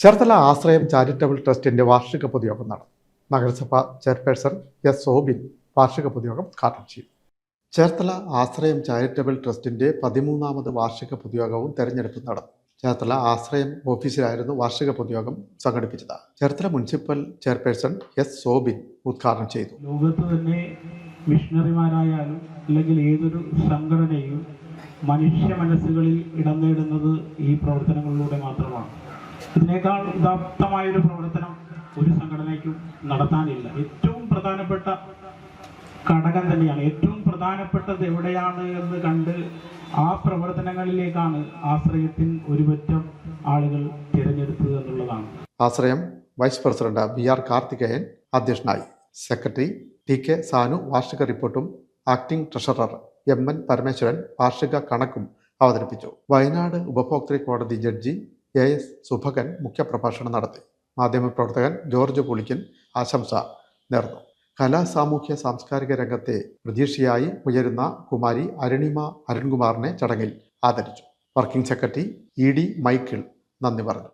ചേർത്തല ആശ്രയം ചാരിറ്റബിൾ ട്രസ്റ്റിന്റെ വാർഷിക പൊതുയോഗം നടന്നു. നഗരസഭ ചെയർപേഴ്സൺ എസ് സോബിൻ വാർഷിക പൊതുയോഗം ഉദ്ഘാടനം ചെയ്തു. ചേർത്തല ആശ്രയം ചാരിറ്റബിൾ ട്രസ്റ്റിന്റെ പതിമൂന്നാമത് വാർഷിക പൊതുയോഗവും തെരഞ്ഞെടുപ്പ് നടന്നു. ചേർത്തല ആശ്രയം ഓഫീസിലായിരുന്നു വാർഷിക പൊതുയോഗം സംഘടിപ്പിച്ചത്. Cherthala municipal chairperson S Sobin ഉദ്ഘാടനം ചെയ്തു. ലോകത്ത് തന്നെ മിഷണറിമാരായാലും അല്ലെങ്കിൽ ഏതൊരു സംഘടനയും മനുഷ്യ മനസ്സുകളിൽ ഇടം നേടുന്നത് ഈ പ്രവർത്തനങ്ങളിലൂടെ മാത്രമാണ്. ഇതിനേക്കാൾ ഉദാത്തമായൊരു പ്രവർത്തനം ഒരു സംഘടനയ്ക്കും നടത്താനില്ല. ഏറ്റവും പ്രധാനപ്പെട്ട ഘടകം തന്നെയാണ്. ഏറ്റവും പ്രധാനപ്പെട്ടത് എവിടെയാണ് എന്ന് കണ്ട് ആ പ്രവർത്തനങ്ങളിലേക്കാണ് ആശ്രയത്തിൻ ഒരുപറ്റം ആളുകൾ തിരഞ്ഞെടുത്തത് എന്നുള്ളതാണ്. Ashrayam vice president V R Karthikeyan അധ്യക്ഷനായി. സെക്രട്ടറി ടി കെ സാനു വാർഷിക റിപ്പോർട്ടും acting treasurer M N Parameswaran വാർഷിക കണക്കും അവതരിപ്പിച്ചു. വയനാട് ഉപഭോക്തൃ കോടതി ജഡ്ജി എ എസ് സുഭകൻ മുഖ്യപ്രഭാഷണം നടത്തി. മാധ്യമപ്രവർത്തകൻ ജോർജ് പുളിക്കൻ ആശംസ നേർന്നു. കലാ സാമൂഹ്യ സാംസ്കാരിക രംഗത്തെ പ്രതീക്ഷയായി ഉയരുന്ന കുമാരി അരുണിമ അരുൺകുമാറിനെ ചടങ്ങിൽ ആദരിച്ചു. Working secretary E D Michael നന്ദി പറഞ്ഞു.